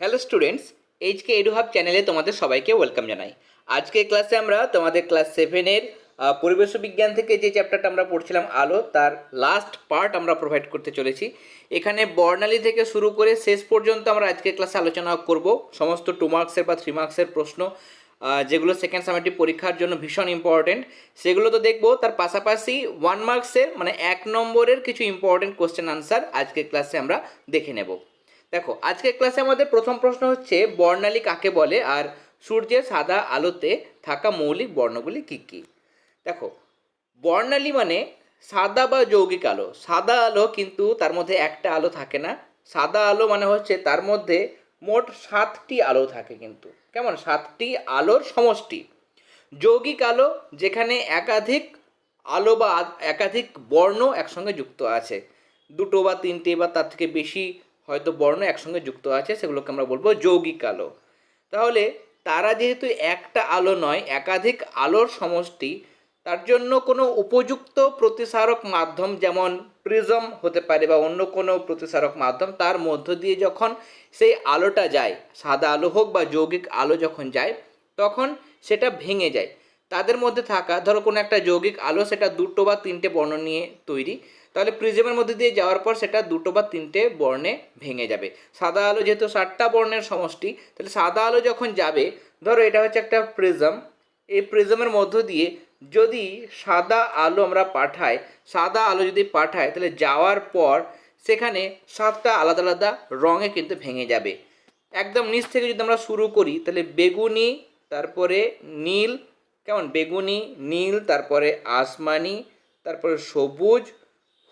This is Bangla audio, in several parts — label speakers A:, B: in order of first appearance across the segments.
A: হ্যালো স্টুডেন্টস এইচকে এডুহাব চ্যানেলে তোমাদের সবাইকে ওয়েলকাম জানাই। আজকে ক্লাসে আমরা তোমাদের ক্লাস সেভেনের পরিবেশ বিজ্ঞান থেকে যে চ্যাপ্টারটা আমরা পড়ছিলাম আলো, তার লাস্ট পার্ট আমরা প্রোভাইড করতে চলেছি। এখানে বর্ণালী থেকে শুরু করে শেষ পর্যন্ত আমরা আজকে ক্লাসে আলোচনা করব। সমস্ত টু মার্কসের বা থ্রি মার্কসের প্রশ্ন যেগুলো সেকেন্ড সামেটিভ পরীক্ষার জন্য ভীষণ ইম্পর্টেন্ট সেগুলো তো দেখব। তার পাশাপাশি ওয়ান মার্কসের মানে এক নম্বরের কিছু ইম্পর্টেন্ট কোশ্চেন আনসার আজকে ক্লাসে আমরা দেখে নেব। দেখো, আজকের ক্লাসে আমাদের প্রথম প্রশ্ন হচ্ছে, বর্ণালী কাকে বলে? আর সূর্যের সাদা আলোতে থাকা মৌলিক বর্ণগুলি কী কী? দেখো, বর্ণালী মানে সাদা বা যৌগিক আলো। সাদা আলো কিন্তু তার মধ্যে একটা আলো থাকে না। সাদা আলো মানে হচ্ছে তার মধ্যে মোট সাতটি আলো থাকে কিন্তু। কেমন? সাতটি আলোর সমষ্টি। যৌগিক আলো, যেখানে একাধিক আলো বা একাধিক বর্ণ একসঙ্গে যুক্ত আছে। দুটো বা তিনটে বা তার থেকে বেশি হয়তো বর্ণ একসঙ্গে যুক্ত আছে, সেগুলোকে আমরা বলব যৌগিক আলো। তাহলে তারা যেহেতু একটা আলো নয়, একাধিক আলোর সমষ্টি, তার জন্য কোনো উপযুক্ত প্রতিসারক মাধ্যম যেমন প্রিজম হতে পারে বা অন্য কোনো প্রতিসারক মাধ্যম, তার মধ্য দিয়ে যখন সেই আলোটা যায়, সাদা আলো হোক বা যৌগিক আলো যখন যায়, তখন সেটা ভেঙে যায়। তাদের মধ্যে থাকা, ধরো কোনো একটা যৌগিক আলো সেটা দুটো বা তিনটে বর্ণ নিয়ে তৈরি তাহলে প্রিজমের মধ্যে দিয়ে যাওয়ার পর সেটা দুটো বা তিনটে বর্ণে ভেঙে যাবে। সাদা আলো যেহেতু ষাটটা বর্ণের সমষ্টি, তাহলে সাদা আলো যখন যাবে, ধরো এটা হচ্ছে একটা প্রিজম এই প্রিজমের মধ্য দিয়ে যদি সাদা আলো আমরা পাঠাই, সাদা আলো যদি পাঠাই, তাহলে যাওয়ার পর সেখানে সাতটা আলাদা আলাদা রঙে কিন্তু ভেঙে যাবে। একদম নিচ থেকে যদি আমরা শুরু করি, তাহলে বেগুনি, তারপরে নীল, কেমন? বেগুনি, নীল, তারপরে আসমানি, তারপরে সবুজ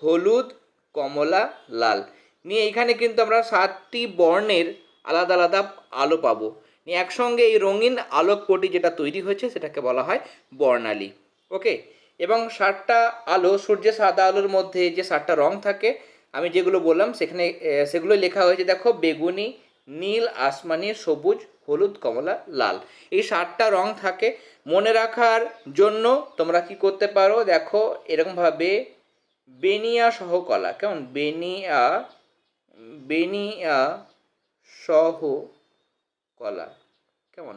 A: হলুদ, কমলা, লাল। নিয়ে এখানে কিন্তু আমরা সাতটি বর্ণের আলাদা আলাদা আলো পাবো। নিয়ে একসঙ্গে এই রঙিন আলোকপটি যেটা তৈরি হয়েছে সেটাকে বলা হয় বর্ণালী। ওকে? এবং ষাটটা আলো, সূর্যের সাদা আলোর মধ্যে যে ষাটটা রং থাকে, আমি যেগুলো বললাম সেখানে সেগুলো লেখা হয়েছে। দেখো, বেগুনি, নীল, আসমানি, সবুজ, হলুদ, কমলা, লাল। এই সাতটা রং থাকে। মনে রাখার জন্য তোমরা কি করতে পারো? দেখো, এরকমভাবে বেনিয়া সহ কলা, কেমন? বেনিয়া বেনিয়া সহ কলা, কেমন?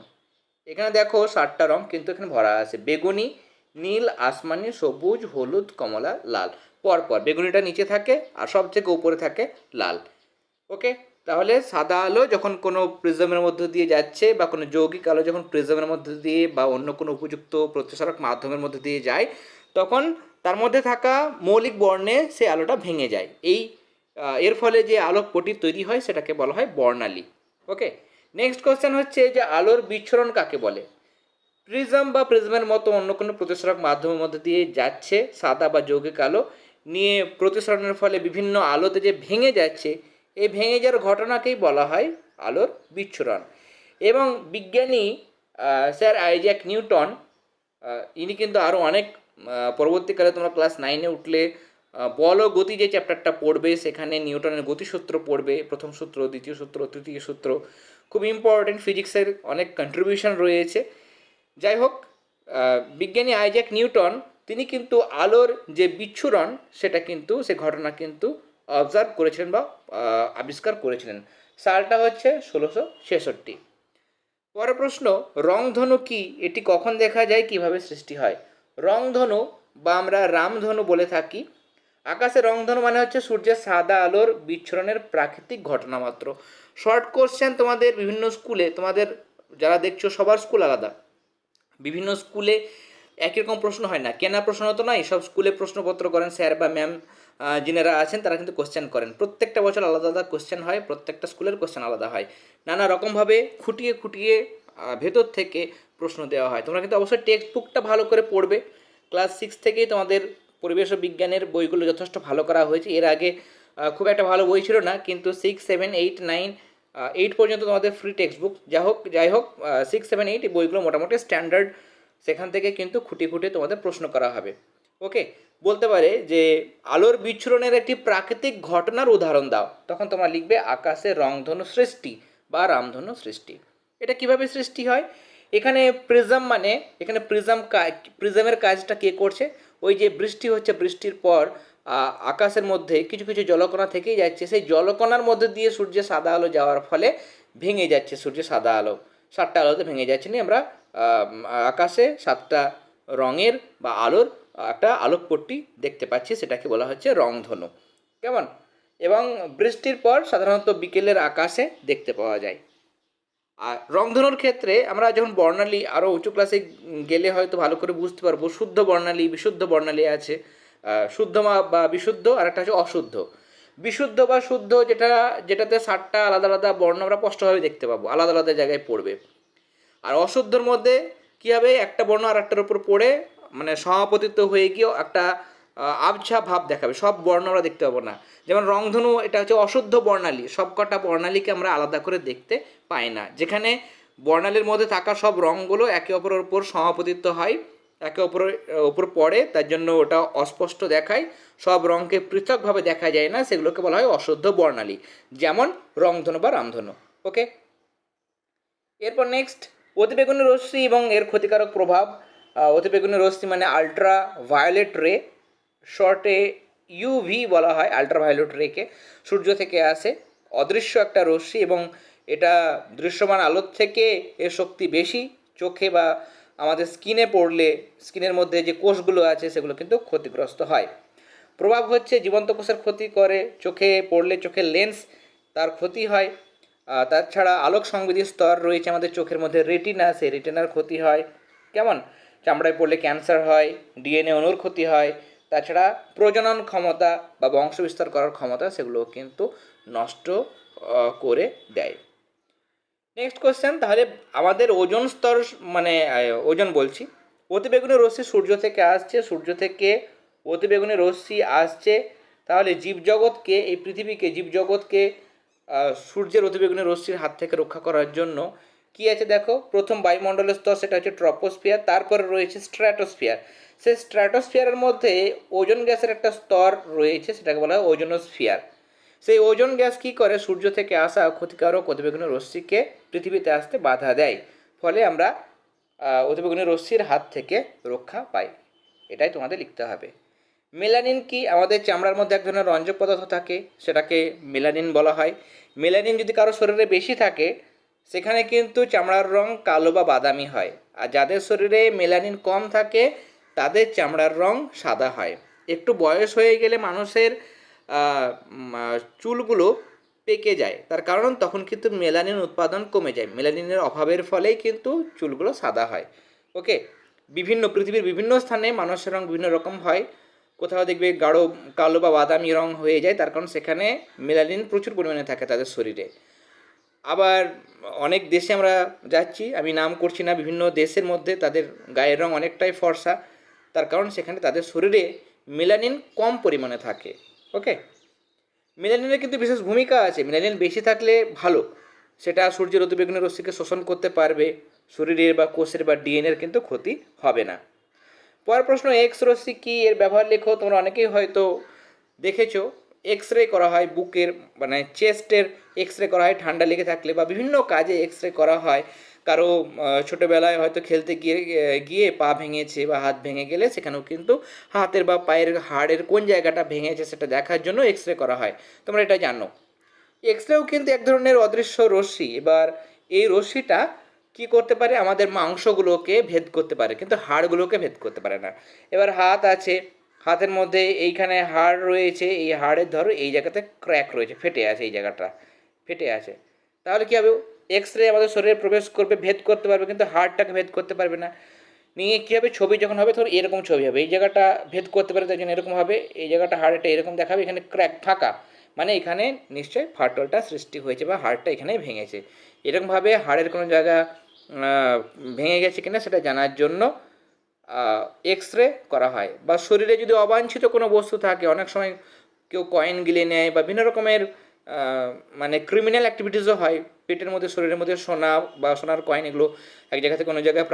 A: এখানে দেখো সাতটা রং, কিন্তু এখানে ভরা আছে। বেগুনি, নীল, আসমানি, সবুজ, হলুদ, কমলা, লাল। পরপর বেগুনিটা নিচে থাকে আর সব থেকে উপরে থাকে লাল। ওকে? তাহলে সাদা আলো যখন কোনো প্রিজমের মধ্য দিয়ে যাচ্ছে বা কোনো যৌগিক আলো যখন প্রিজমের মধ্যে দিয়ে বা অন্য কোনো উপযুক্ত প্রতিসারক মাধ্যমের মধ্যে দিয়ে যায়, তখন তার মধ্যে থাকা মৌলিক বর্ণে সে আলোটা ভেঙে যায়। এই এর ফলে যে আলোক পটি তৈরি হয়, সেটাকে বলা হয় বর্ণালী। ওকে? নেক্সট কোশ্চেন হচ্ছে যে আলোর বিচ্ছরণ কাকে বলে? প্রিজম বা প্রিজমের মতো অন্য কোনো প্রতিসরক মাধ্যমের মধ্যে দিয়ে যাচ্ছে, সাদা বা যৌগিক আলো নিয়ে প্রতিসরণের ফলে বিভিন্ন আলোতে যে ভেঙে যাচ্ছে, এই ভেঙে যাওয়ার ঘটনাকেই বলা হয় আলোর বিচ্ছুরণ। এবং বিজ্ঞানী স্যার আইজ্যাক নিউটন ইনি কিন্তু আরও অনেক পরবর্তীকালে তোমরা ক্লাস নাইনে উঠলে বল গতি যে চ্যাপ্টারটা পড়বে, সেখানে নিউটনের গতিসূত্র পড়বে, প্রথম সূত্র, দ্বিতীয় সূত্র, তৃতীয় সূত্র। খুব ইম্পর্টেন্ট ফিজিক্সের অনেক কন্ট্রিবিউশন রয়েছে। যাই হোক বিজ্ঞানী আইজ্যাক নিউটন, তিনি কিন্তু আলোর যে বিচ্ছুরণ, সেটা কিন্তু, সে ঘটনা কিন্তু অবজার্ভ করেছিলেন বা আবিষ্কার করেছিলেন। সালটা হচ্ছে ষোলোশো ছেষট্টি। পরের প্রশ্ন, রংধনু কি? এটি কখন দেখা যায়? কীভাবে সৃষ্টি হয়? রংধনু বা আমরা রামধনু বলে থাকি। আকাশে রংধনু মানে হচ্ছে সূর্যের সাদা আলোর বিচ্ছরণের প্রাকৃতিক ঘটনা মাত্র। শর্ট কোশ্চেন তোমাদের বিভিন্ন স্কুলে তোমাদের যারা দেখছ, সবার স্কুল আলাদা। বিভিন্ন স্কুলে একই রকম প্রশ্ন হয় না। কেনা প্রশ্ন তো নয়, সব স্কুলে প্রশ্নপত্র করেন স্যার বা ম্যাম যিনারা আছেন, তারা কিন্তু কোশ্চেন করেন। প্রত্যেকটা বছর আলাদা আলাদা কোশ্চেন হয়, প্রত্যেকটা স্কুলের কোশ্চেন আলাদা হয়। নানা রকমভাবে খুঁটিয়ে খুঁটিয়ে ভেতর থেকে প্রশ্ন দেওয়া হয়। তোমরা কিন্তু অবশ্যই টেক্সট বুকটা ভালো করে পড়বে। ক্লাস সিক্স থেকেই তোমাদের পরিবেশ ও বিজ্ঞানের বইগুলো যথেষ্ট ভালো করা হয়েছে। এর আগে খুব একটা ভালো বই ছিল না, কিন্তু six seven eight nine eight পর্যন্ত তোমাদের ফ্রি টেক্সট বুক যা হোক, যাই হোক সিক্স সেভেন এইট এই বইগুলো মোটামুটি স্ট্যান্ডার্ড সেখান থেকে কিন্তু খুঁটি খুঁটে তোমাদের প্রশ্ন করা হবে। ওকে বলতে পারে যে আলোর বিচ্ছুরণের একটি প্রাকৃতিক ঘটনার উদাহরণ দাও। তখন তোমরা লিখবে, আকাশে রংধনু সৃষ্টি বা রামধনু সৃষ্টি। এটা কীভাবে সৃষ্টি হয়? এখানে প্রিজম মানে এখানে প্রিজম প্রিজমের কাজটা কে করছে? ওই যে বৃষ্টি হচ্ছে, বৃষ্টির পর আকাশের মধ্যে কিছু কিছু জলকণা থেকেই যাচ্ছে। সেই জলকণার মধ্যে দিয়ে সূর্যের সাদা আলো যাওয়ার ফলে ভেঙে যাচ্ছে সূর্যের সাদা আলো। সাতটা আলোতে ভেঙে যাচ্ছে নিয়ে আমরা আকাশে সাতটা রঙের বা আলোর একটা আলোকপট্টি দেখতে পাচ্ছি। সেটাকে বলা হচ্ছে রংধনু। কেমন? এবং বৃষ্টির পর সাধারণত বিকেলের আকাশে দেখতে পাওয়া যায়। আর রংধনুর ক্ষেত্রে আমরা যখন বর্ণালী আরও উঁচু ক্লাসে গেলে হয়তো ভালো করে বুঝতে পারব, শুদ্ধ বর্ণালী, বিশুদ্ধ বর্ণালী আছে। শুদ্ধ বা বিশুদ্ধ আর একটা হচ্ছে অশুদ্ধ। বিশুদ্ধ বা শুদ্ধ যেটা, যেটাতে সাতটা আলাদা আলাদা বর্ণ আমরা স্পষ্টভাবে দেখতে পাবো, আলাদা আলাদা জায়গায় পড়বে। আর অশুদ্ধর মধ্যে কী হবে? একটা বর্ণ আর একটার উপর পড়ে মানে সমাপতিত্ব হয়ে গিয়েও একটা আবছা ভাব দেখাবে, সব বর্ণ আমরা দেখতে পাবো না। যেমন রংধনু, এটা হচ্ছে অশুদ্ধ বর্ণালী সব কটা বর্ণালীকে আমরা আলাদা করে দেখতে পাই না। যেখানে বর্ণালীর মধ্যে থাকা সব রঙগুলো একে অপরের উপর সমাপতিত্ব হয়, একে অপরের ওপর পড়ে, তার জন্য ওটা অস্পষ্ট দেখায়, সব রঙকে পৃথকভাবে দেখা যায় না, সেগুলোকে বলা হয় অশুদ্ধ বর্ণালী, যেমন রংধনু বা রামধনু, ওকে? এরপর নেক্সট অতিবেগুনি রশ্মি এবং এর ক্ষতিকারক প্রভাব অতিবেগুনি রশ্মি মানে আলট্রা ভায়োলেট রে শর্টে ইউভি বলা হয় আলট্রা ভায়োলেট রেকে সূর্য থেকে আসে অদৃশ্য একটা রশ্মি এবং এটা দৃশ্যমান আলোর থেকে এর শক্তি বেশি। চোখে বা আমাদের স্কিনে পড়লে স্কিনের মধ্যে যে কোষগুলো আছে, সেগুলো কিন্তু ক্ষতিগ্রস্ত হয়। প্রভাব হচ্ছে জীবন্ত কোষের ক্ষতি করে, চোখে পড়লে চোখের লেন্স তার ক্ষতি হয়। তাছাড়া আলোক সংবেদী স্তর রয়েছে আমাদের চোখের মধ্যে রেটিনা সেই রেটিনার ক্ষতি হয়। কেমন? চামড়ায় পড়লে ক্যান্সার হয় ডিএনএ অণুর ক্ষতি হয় তাছাড়া প্রজনন ক্ষমতা বা বংশ বিস্তার করার ক্ষমতা সেগুলো কিন্তু নষ্ট করে দেয়। নেক্সট কোশ্চেন তাহলে আমাদের ওজন স্তর মানে ওজন বলছি। অতিবেগুনি রশ্মি সূর্য থেকে আসছে, সূর্য থেকে অতিবেগুনি রশ্মি আসছে। তাহলে জীবজগৎকে, এই পৃথিবীকে জীবজগৎকে সূর্যের অতিবেগুনি রশ্মির হাত থেকে রক্ষা করার জন্য কি আছে দেখো? প্রথম বায়ুমণ্ডলের স্তর সেটা হচ্ছে ট্রপোস্ফিয়ার, তারপরে রয়েছে স্ট্র্যাটোস্ফিয়ার। সেই স্ট্র্যাটোস্ফিয়ারের মধ্যে ওজন গ্যাসের একটা স্তর রয়েছে, সেটাকে বলা হয় ওজোনোস্ফিয়ার। সেই ওজন গ্যাস কি করে? সূর্য থেকে আসা ক্ষতিকারক অতিবেগুনি রশ্মিকে পৃথিবীতে আসতে বাধা দেয়। ফলে আমরা অতিবেগুনি রশ্মির হাত থেকে রক্ষা পাই। এটাই তোমাদের লিখতে হবে। মেলানিন কি? আমাদের চামড়ার মধ্যে এক ধরনের রঞ্জক পদার্থ থাকে, সেটাকে মেলানিন বলা হয়। মেলানিন যদি কারও শরীরে বেশি থাকে সেখানে কিন্তু চামড়ার রং কালো বা বাদামি হয়। আর যাদের শরীরে মেলানিন কম থাকে, তাদের চামড়ার রং সাদা হয়। একটু বয়স হয়ে গেলে মানুষের চুলগুলো পেকে যায়। তার কারণ তখন কিন্তু মেলানিন উৎপাদন কমে যায়। মেলানিনের অভাবের ফলেই কিন্তু চুলগুলো সাদা হয়। ওকে? বিভিন্ন পৃথিবীর বিভিন্ন স্থানে মানুষের রং বিভিন্ন রকম হয়। কোথাও দেখবে গাঢ়, কালো বা বাদামি রং হয়ে যায়। তার কারণ সেখানে মেলানিন প্রচুর পরিমাণে থাকে তাদের শরীরে। আবার অনেক দেশে আমরা যাচ্ছি, আমি নাম করছি না, বিভিন্ন দেশের মধ্যে তাদের গায়ের রং অনেকটাই ফর্সা। তার কারণ সেখানে তাদের শরীরে মেলানিন কম পরিমাণে থাকে ওকে মেলানিনের কিন্তু বিশেষ ভূমিকা আছে, মেলানিন বেশি থাকলে ভালো। সেটা সূর্যের অতিবেগুনি রশ্মিকে শোষণ করতে পারবে, শরীরের বা কোষের বা ডিএনএর কিন্তু ক্ষতি হবে না। পরের প্রশ্ন এক্স রশ্মি কি? এর ব্যবহার লেখো, তোমরা অনেকেই হয়তো দেখেছ। এক্স রে করা হয় বুকের মানে চেস্টের এক্স রে করা হয়, ঠান্ডা লেগে থাকলে বা বিভিন্ন কাজে এক্স রে করা হয়। কারও ছোটোবেলায় হয়তো খেলতে গিয়ে গিয়ে পা ভেঙেছে বা হাত ভেঙে গেলে সেখানেও কিন্তু হাতের বা পায়ের হাড়ের কোন জায়গাটা ভেঙেছে সেটা দেখার জন্য এক্স রে করা হয়। তোমরা এটা জানো। এক্স রেও কিন্তু এক ধরনের অদৃশ্য রশ্মি। এবার এই রশ্মিটা কি করতে পারে? আমাদের মাংসগুলোকে ভেদ করতে পারে, কিন্তু হাড়গুলোকে ভেদ করতে পারে না। এবার হাত আছে হাতের মধ্যে এইখানে হাড় রয়েছে, এই হাড়ের ধরো এই জায়গাতে ক্র্যাক রয়েছে, ফেটে আছে এই জায়গাটা, ফেটে আছে। তাহলে কী হবে? এক্স রে আমাদের শরীরে প্রবেশ করবে, ভেদ করতে পারবে, কিন্তু হাড়টাকে ভেদ করতে পারবে না। নিয়ে কী হবে? ছবি যখন হবে, ধরো এরকম ছবি হবে, এই জায়গাটা ভেদ করতে পারে তাই জন্য এরকম হবে, এই জায়গাটা হাড়টা এরকম দেখাবে, এখানে ক্র্যাক ফাঁকা। মানে এখানে নিশ্চয়ই ফাটলটা সৃষ্টি হয়েছে বা হাড়টা এখানে ভেঙেছে। এরকমভাবে হাড়ের কোনো জায়গা ভেঙে গেছে কিনা সেটা জানার জন্য এক্স রে করা হয় বা শরীরে যদি অবাঞ্ছিত কোনো বস্তু থাকে, অনেক সময় কেউ কয়েন গিলে নেয় বা বিভিন্ন রকমের মানে ক্রিমিনাল অ্যাক্টিভিটিসও হয়। পেটের মধ্যে, শরীরের মধ্যে সোনা বা সোনার কয়েন এগুলো এক জায়গা থেকে অন্য জায়গায়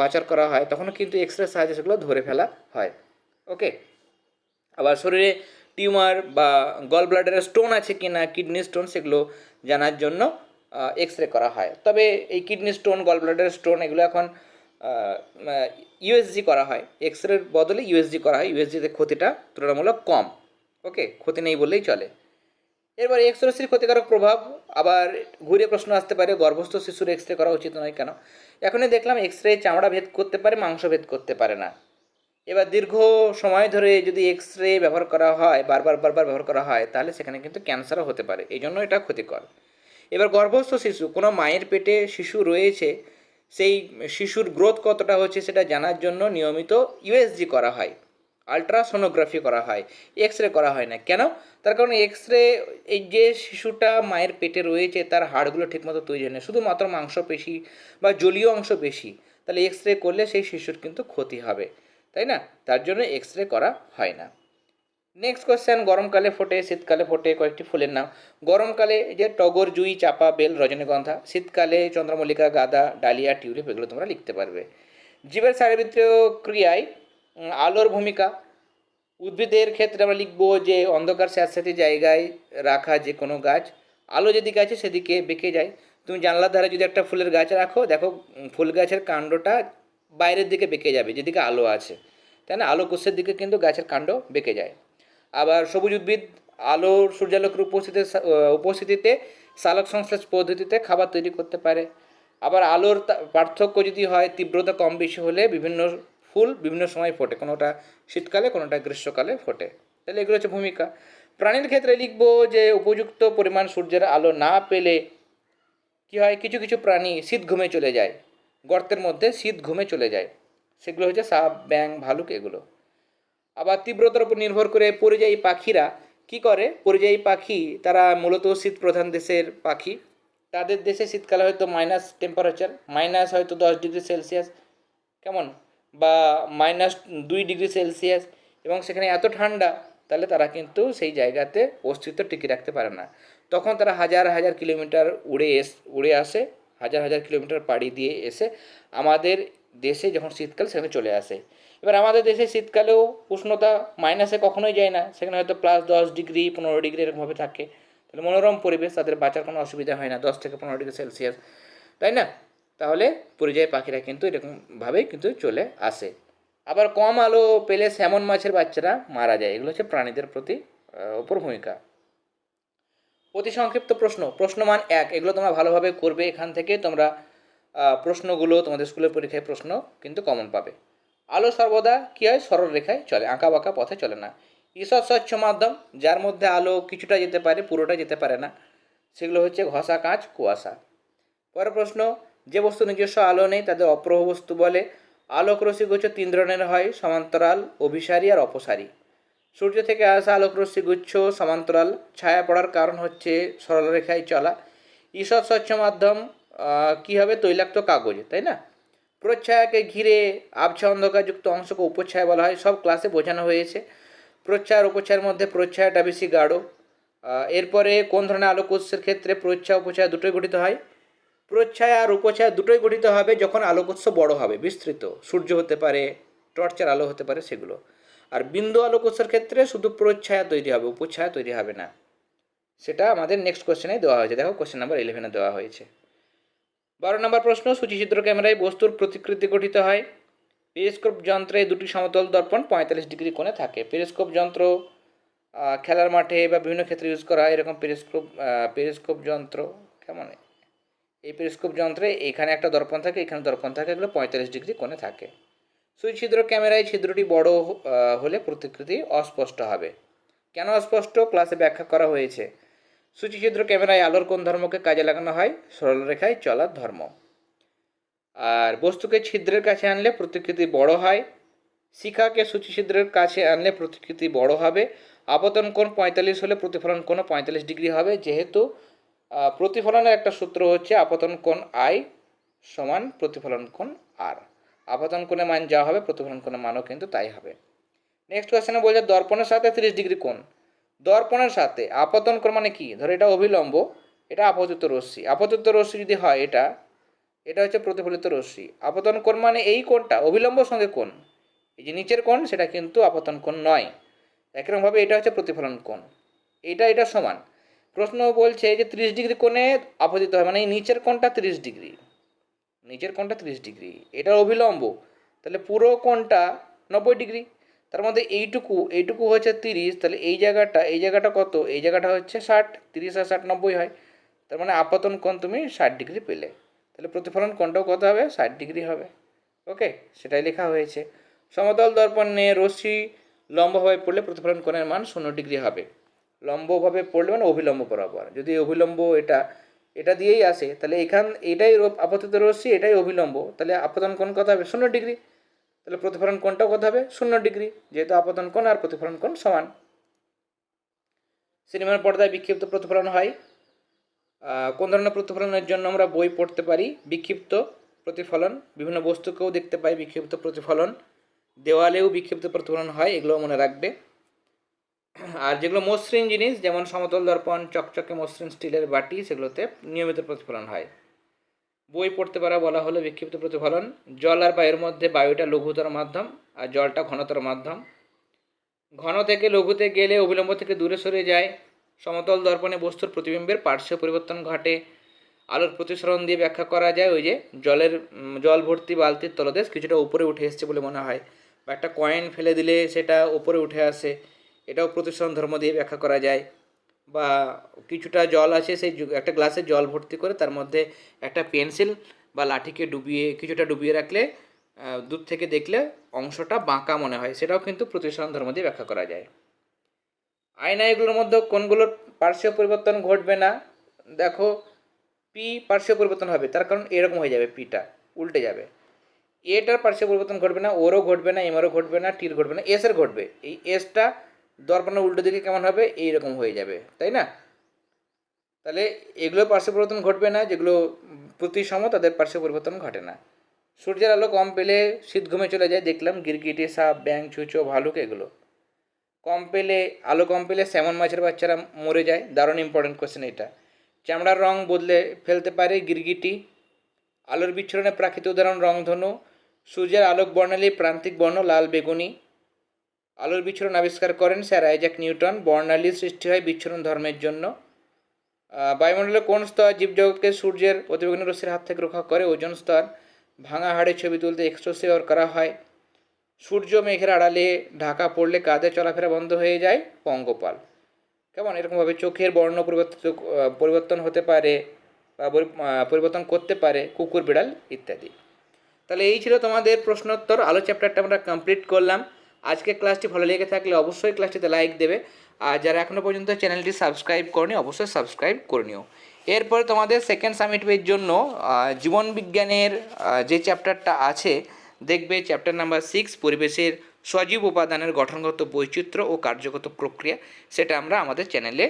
A: পাচার করা হয়, তখনও কিন্তু এক্স রে সাহায্যে সেগুলো ধরে ফেলা হয়। ওকে আবার শরীরে টিউমার বা গল ব্লাডারের স্টোন আছে কি না কিডনি স্টোন সেগুলো জানার জন্য এক্স রে করা হয়। তবে এই কিডনি স্টোন গল ব্লাডারের স্টোন এগুলো এখন ইউএসজি করা হয়। এক্স রের বদলে ইউএসজি করা হয়। ইউএসজিতে ক্ষতিটা তুলনামূলক কম। ওকে ক্ষতি নেই বললেই চলে। এরপর এক্স রশ্মির ক্ষতিকারক প্রভাব, আবার ঘুরে প্রশ্ন আসতে পারে, গর্ভস্থ শিশুর এক্স রে করা উচিত নয় কেন? এখনই দেখলাম এক্স রে চামড়া ভেদ করতে পারে, মাংস ভেদ করতে পারে না। এবার দীর্ঘ সময় ধরে যদি এক্স রে ব্যবহার করা হয়, বারবার বারবার ব্যবহার করা হয়, তাহলে সেখানে কিন্তু ক্যান্সারও হতে পারে। এই জন্য এটা ক্ষতিকর। এবার গর্ভস্থ শিশু, কোনো মায়ের পেটে শিশু রয়েছে সেই শিশুর গ্রোথ কতটা হচ্ছে সেটা জানার জন্য নিয়মিত ইউএসজি করা হয়, আলট্রাসোনোগ্রাফি করা হয় এক্স রে করা হয় না। কেন? তার কারণ এক্স রে এই যে শিশুটা মায়ের পেটে রয়েছে, তার হাড়গুলো ঠিকমতো তৈরি হয় না, শুধুমাত্র মাংসপেশি বা জলীয় অংশ বেশি। তাহলে এক্স রে করলে সেই শিশুর কিন্তু ক্ষতি হবে, তাই না? তার জন্য এক্স রে করা হয় না। নেক্সট কোয়েশ্চেন গরমকালে ফোটে শীতকালে ফোটে, কয়েকটি ফুলের নাম। গরমকালে যে টগর, জুই, চাপা, বেল, রজনীগন্ধা শীতকালে চন্দ্রমল্লিকা, গাঁদা, ডালিয়া, টিউলিপ, এগুলো তোমরা লিখতে পারবে। জীবের শারীরবৃত্তীয় ক্রিয়ায় আলোর ভূমিকা, উদ্ভিদের ক্ষেত্রে আমরা লিখব যে অন্ধকার স্যাঁতস্যাঁতে জায়গায় রাখা যে কোনো গাছ, আলো যেদিকে আছে সেদিকে বেঁকে যায়। তুমি জানলার ধারে যদি একটা ফুলের গাছ রাখো, দেখো ফুল গাছের কাণ্ডটা বাইরের দিকে বেঁকে যাবে, যেদিকে আলো আছে। তাই না? আলো কোষের দিকে কিন্তু গাছের কাণ্ড বেঁকে যায়। আবার সবুজ উদ্ভিদ আলোর সূর্যালোকের উপস্থিতি, উপস্থিতিতে সালোক সংশ্লেষ পদ্ধতিতে খাবার তৈরি করতে পারে। আবার আলোর পার্থক্য যদি হয়, তীব্রতা কম বেশি হলে বিভিন্ন ফুল বিভিন্ন সময় ফোটে। কোনোটা শীতকালে, কোনোটা গ্রীষ্মকালে ফোটে। তাহলে এগুলো হচ্ছে ভূমিকা। প্রাণীর ক্ষেত্রে লিখব যে উপযুক্ত পরিমাণ সূর্যের আলো না পেলে কী হয়? কিছু কিছু প্রাণী শীত ঘুমে চলে যায়। গর্তের মধ্যে শীত ঘুমে চলে যায়। সেগুলো হচ্ছে সাপ ব্যাং ভালুক এগুলো। আবার তীব্রতার উপর নির্ভর করে পরিযায়ী পাখিরা কি করে? পরিযায়ী পাখি, তারা মূলত শীত প্রধান দেশের পাখি। তাদের দেশে শীতকালে হয়তো মাইনাস টেম্পারেচার মাইনাস হয়তো দশ ডিগ্রি সেলসিয়াস কেমন? বা মাইনাস দুই ডিগ্রি সেলসিয়াস এবং সেখানে এত ঠান্ডা, তাহলে তারা কিন্তু সেই জায়গাতে অস্তিত্ব টিকে রাখতে পারে না। তখন তারা হাজার হাজার কিলোমিটার উড়ে এস, উড়ে আসে, হাজার হাজার কিলোমিটার পাড়ি দিয়ে এসে আমাদের দেশে যখন শীতকাল, সেখানে চলে আসে। এবার আমাদের দেশে শীতকালেও উষ্ণতা মাইনাসে কখনোই যায় না, সেখানে হয়তো প্লাস দশ ডিগ্রি পনেরো ডিগ্রি এরকমভাবে থাকে। তাহলে মনোরম পরিবেশ, তাদের বাঁচার কোনো অসুবিধা হয় না, দশ থেকে পনেরো ডিগ্রি সেলসিয়াস তাই না? তাহলে পরিযায়ী পাখিরা কিন্তু এরকমভাবেই কিন্তু চলে আসে। আবার কম আলো পেলে স্যামন মাছের বাচ্চারা মারা যায়, এগুলো হচ্ছে প্রাণীদের প্রতি ওপর ভূমিকা। অতি সংক্ষিপ্ত প্রশ্ন, প্রশ্নমান এক, এগুলো তোমরা ভালোভাবে করবে, এখান থেকে তোমরা প্রশ্নগুলো তোমাদের স্কুলের পরীক্ষায় প্রশ্ন কিন্তু কমন পাবে। আলো সর্বদা কী হয়? সরল রেখায় চলে, আঁকা বাঁকা পথে চলে না। ঈশ্বর স্বচ্ছ মাধ্যম, যার মধ্যে আলো কিছুটা যেতে পারে, পুরোটা যেতে পারে না। সেগুলো হচ্ছে ঘষা কাঁচ, কুয়াশা। পরের প্রশ্ন, যে বস্তু নিজস্ব আলো নেই, তাদের অপ্রহ বস্তু বলে, আলোক রশ্মিগুচ্ছ তিন ধরনের হয়, সমান্তরাল, অভিসারী আর অপসারী। সূর্য থেকে আসা আলোক রশ্মিগুচ্ছ সমান্তরাল, ছায়া পড়ার কারণ হচ্ছে সরল রেখায় চলা। ঈষৎ স্বচ্ছ মাধ্যম কী হবে? তৈলাক্ত কাগজ, তাই না? প্রচ্ছায়াকে ঘিরে আবছা অন্ধকারযুক্ত অংশকে উপচ্ছায়া বলা হয়। সব ক্লাসে বোঝানো হয়েছে। প্রচ্ছায়া আর উপচ্ছায়ার মধ্যে প্রচ্ছায়াটা বেশি গাঢ়। এরপরে কোন ধরনের আলোক উৎসের ক্ষেত্রে প্রচ্ছায়া উপচ্ছায়া দুটোই গঠিত হয়? প্রচ্ছায়া আর উপচ্ছায়া দুটোই গঠিত হবে যখন আলোক উৎস বড় হবে, বিস্তৃত। সূর্য হতে পারে, টর্চের আলো হতে পারে সেগুলো। আর বিন্দু আলোক উৎসের ক্ষেত্রে শুধু প্রচ্ছায়া তৈরি হবে, উপচ্ছায়া তৈরি হবে না। সেটা আমাদের নেক্সট কোশ্চেনে দেওয়া হয়েছে। দেখো কোশ্চেন নাম্বার ইলেভেনে দেওয়া হয়েছে। বারো নম্বর প্রশ্ন, সূচিচিত্র ক্যামেরায় বস্তুর প্রতিকৃতি গঠিত হয়। পেরিস্কোপ যন্ত্রে দুটি সমতল দর্পণ পঁয়তাল্লিশ ডিগ্রি কোণে থাকে। পেরিস্কোপ যন্ত্র খেলার মাঠে বা বিভিন্ন ক্ষেত্রে ইউজ করা হয়। এরকম পেরিস্কোপ পেরিস্কোপ যন্ত্র, কেমন? এই পেরিস্কোপ যন্ত্রে এখানে একটা দর্পণ থাকে, এখানে দর্পণ থাকে, এগুলো পঁয়তাল্লিশ ডিগ্রি কোণে থাকে। সুই ক্যামেরায় ছিদ্রটি বড় হলে প্রতিকৃতি অস্পষ্ট হবে। কেন অস্পষ্ট? ক্লাসে ব্যাখ্যা করা হয়েছে। সূচিছিদ্র ক্যামেরায় আলোর কোন ধর্মকে কাজে লাগানো হয়? সরলরেখায় চলার ধর্ম। আর বস্তুকে ছিদ্রের কাছে আনলে প্রতিকৃতি বড় হয়। শিখাকে সূচিছিদ্রের কাছে আনলে প্রতিকৃতি বড় হবে। আপতন কোণ পঁয়তাল্লিশ হলে প্রতিফলন কোণ পঁয়তাল্লিশ ডিগ্রি হবে। যেহেতু প্রতিফলনের একটা সূত্র হচ্ছে আপতন কোণ আই সমান প্রতিফলন কোণ আর। আপতন কোণে মান যা হবে, প্রতিফলন কোণের মানও কিন্তু তাই হবে। নেক্সট কোয়েশ্চেনে বলছে, দর্পণের সাথে তিরিশ ডিগ্রি কোণ। দর্পণের সাথে আপতন মানে কি? ধরো এটা অভিলম্ব, এটা আপতিত রশ্মি। আপতিত রশ্মি যদি হয় এটা এটা হচ্ছে প্রতিফলিত রশ্মি। আপতন কোণ মানে এই কোণটা, অভিলম্ব সঙ্গে কোণ। এই যে নিচের কোণ, সেটা কিন্তু আপতন কোণ নয়। একরকমভাবে এটা হচ্ছে প্রতিফলন কোণ। এটা এটা সমান। প্রশ্ন বলছে যে ত্রিশ ডিগ্রি কোণে আপতিত হয় মানে এই নিচের কোণটা ত্রিশ ডিগ্রি। নিচের কোণটা ত্রিশ ডিগ্রি। এটা অভিলম্ব। তাহলে পুরো কোণটা নব্বই ডিগ্রি। তার মধ্যে এইটুকু এইটুকু হচ্ছে তিরিশ, তাহলে এই জায়গাটা এই জায়গাটা কত? এই জায়গাটা হচ্ছে ষাট, তিরিশ আর ষাট নব্বই হয়। তার মানে আপাতন কোণ তুমি ষাট ডিগ্রি পেলে। তাহলে প্রতিফলন কোণটাও কত হবে? ষাট ডিগ্রি হবে। ওকে? সেটাই লেখা হয়েছে। সমতল দর্পণে রশ্মি লম্বভাবে পড়লে প্রতিফলন কোণের মান শূন্য ডিগ্রি হবে। লম্বভাবে পড়লে মানে অভিলম্ব বরাবর। যদি অভিলম্ব এটা এটা দিয়েই আসে, তাহলে এখান, এটাই আপতিত রশ্মি, এটাই অভিলম্ব। তাহলে আপাতন কোণ কত হবে? শূন্য ডিগ্রি। তাহলে প্রতিফলন কোণটাও কত হবে? শূন্য ডিগ্রি। যেহেতু আপতন কোণ আর প্রতিফলন কোণ সমান। সিনেমার পর্দায় বিক্ষিপ্ত প্রতিফলন হয়। কোন ধরনের প্রতিফলনের জন্য আমরা বই পড়তে পারি? বিক্ষিপ্ত প্রতিফলন। বিভিন্ন বস্তুকেও দেখতে পাই বিক্ষিপ্ত প্রতিফলন। দেওয়ালেও বিক্ষিপ্ত প্রতিফলন হয় এগুলো মনে রাখবে। আর যেগুলো মসৃণ জিনিস, যেমন সমতল দর্পণ, চকচকে মসৃণ স্টিলের বাটি, সেগুলোতে নিয়মিত প্রতিফলন হয়। বই পড়তে পারা বলা হলো বিক্ষিপ্ত প্রতিফলন। জল আর বায়ুর মধ্যে বায়ুটা লঘুতর মাধ্যম আর জলটা ঘনতর মাধ্যম। ঘন থেকে লঘুতে গেলে অবিলম্ব থেকে দূরে সরে যায়। সমতল দর্পণে বস্তুর প্রতিবিম্বের পার্শ্ব পরিবর্তন ঘটে। আলোর প্রতিসরণ দিয়ে ব্যাখ্যা করা যায় ওই যে জলের জল ভর্তি বালতির তলদেশ কিছুটা উপরে উঠে এসছে বলে মনে হয়। বা একটা কয়েন ফেলে দিলে সেটা উপরে উঠে আসে। এটাও প্রতিসরণ ধর্ম দিয়ে ব্যাখ্যা করা যায়। বা কিছুটা জল আছে, সেই একটা গ্লাসে জল ভর্তি করে তার মধ্যে একটা পেন্সিল বা লাঠিকে ডুবিয়ে, কিছুটা ডুবিয়ে রাখলে দূর থেকে দেখলে অংশটা বাঁকা মনে হয়। সেটাও কিন্তু প্রতিসরণ ধর্ম দিয়ে ব্যাখ্যা করা যায়। আয়না এগুলোর মধ্যে কোনগুলোর পার্শ্ব পরিবর্তন ঘটবে না? দেখো পি পার্শ্ব পরিবর্তন হবে, তার কারণ এরকম হয়ে যাবে পিটা উল্টে যাবে। এটার পার্শ্ব পরিবর্তন ঘটবে না ওরও ঘটবে না এমারও ঘটবে না টির ঘটবে না এসের ঘটবে। এই এসটা দর্পণের উল্টো দিকে কেমন হবে, এইরকম হয়ে যাবে, তাই না? তাহলে এগুলো পার্শ্ব পরিবর্তন ঘটবে না, যেগুলো প্রতিসম তাদের পার্শ্ব পরিবর্তন ঘটে না। সূর্যের আলো কম পেলে শীত ঘুমে চলে যায়, দেখলাম গিরগিটি, সাপ ব্যাং চুচো, ভালুক এগুলো। কম পেলে, আলো কম পেলে স্যামন মাছের বাচ্চারা মরে যায়, দারুণ ইম্পর্টেন্ট কোশ্চেন এটা। চামড়ার রং বদলে ফেলতে পারে গিরগিটি। আলোর বিচ্ছরণে প্রাকৃতিক উদাহরণ রংধনু। সূর্যের আলোক বর্ণালী প্রান্তিক বর্ণ, লাল বেগুনি। আলোর বিচ্ছুরণ আবিষ্কার করেন স্যার আইজাক নিউটন। বর্ণালী সৃষ্টি হয় বিচ্ছুরণ ধর্মের জন্য। বায়ুমণ্ডলের কোন স্তর জীবজগৎকে সূর্যের প্রতিবেগুনি রশ্মির হাত থেকে রক্ষা করে? ওজন স্তর। ভাঙা হাড়ের ছবি তুলতে এক্সট্রোস ব্যবহার করা হয়। সূর্য মেঘের আড়ালে ঢাকা পড়লে কাঁধে চলাফেরা বন্ধ হয়ে যায়। পঙ্গপাল। কেমন? এরকমভাবে চোখের বর্ণ পরিবর্তিত পরিবর্তন হতে পারে বা পরিবর্তন করতে পারে, কুকুর, বিড়াল ইত্যাদি। তাহলে এই ছিল তোমাদের প্রশ্নোত্তর। আলো চ্যাপ্টারটা আমরা কমপ্লিট করলাম। আজকে ক্লাসটি ভালো লেগে থাকলে অবশ্যই ক্লাসটিতে লাইক দেবে। আর যারা এখনও পর্যন্ত চ্যানেলটি সাবস্ক্রাইব করনি, অবশ্যই সাবস্ক্রাইব করে নিও। এরপরে তোমাদের সেকেন্ড সামিট পের জন্য জীবন বিজ্ঞানের যে চ্যাপ্টারটা আছে, দেখবে চ্যাপ্টার নাম্বার সিক্স পরিবেশের সজীব উপাদানের গঠনগত বৈচিত্র্য ও কার্যগত প্রক্রিয়া। সেটা আমরা আমাদের চ্যানেলে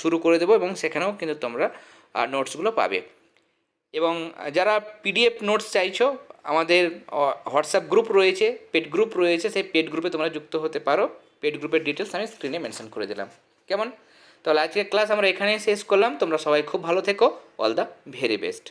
A: শুরু করে দেবো এবং সেখানেও কিন্তু তোমরা নোটসগুলো পাবে। এবং যারা পিডিএফ নোটস চাইছো, আমাদের হোয়াটসঅ্যাপ গ্রুপ রয়েছে পেড গ্রুপ রয়েছে, সেই পেড গ্রুপে তোমরা যুক্ত হতে পারো। পেড গ্রুপের ডিটেলস আমি স্ক্রিনে মেনশন করে দিলাম। কেমন? তাহলে আজকের ক্লাস আমরা এখানেই শেষ করলাম। তোমরা সবাই খুব ভালো থেকো। All the very best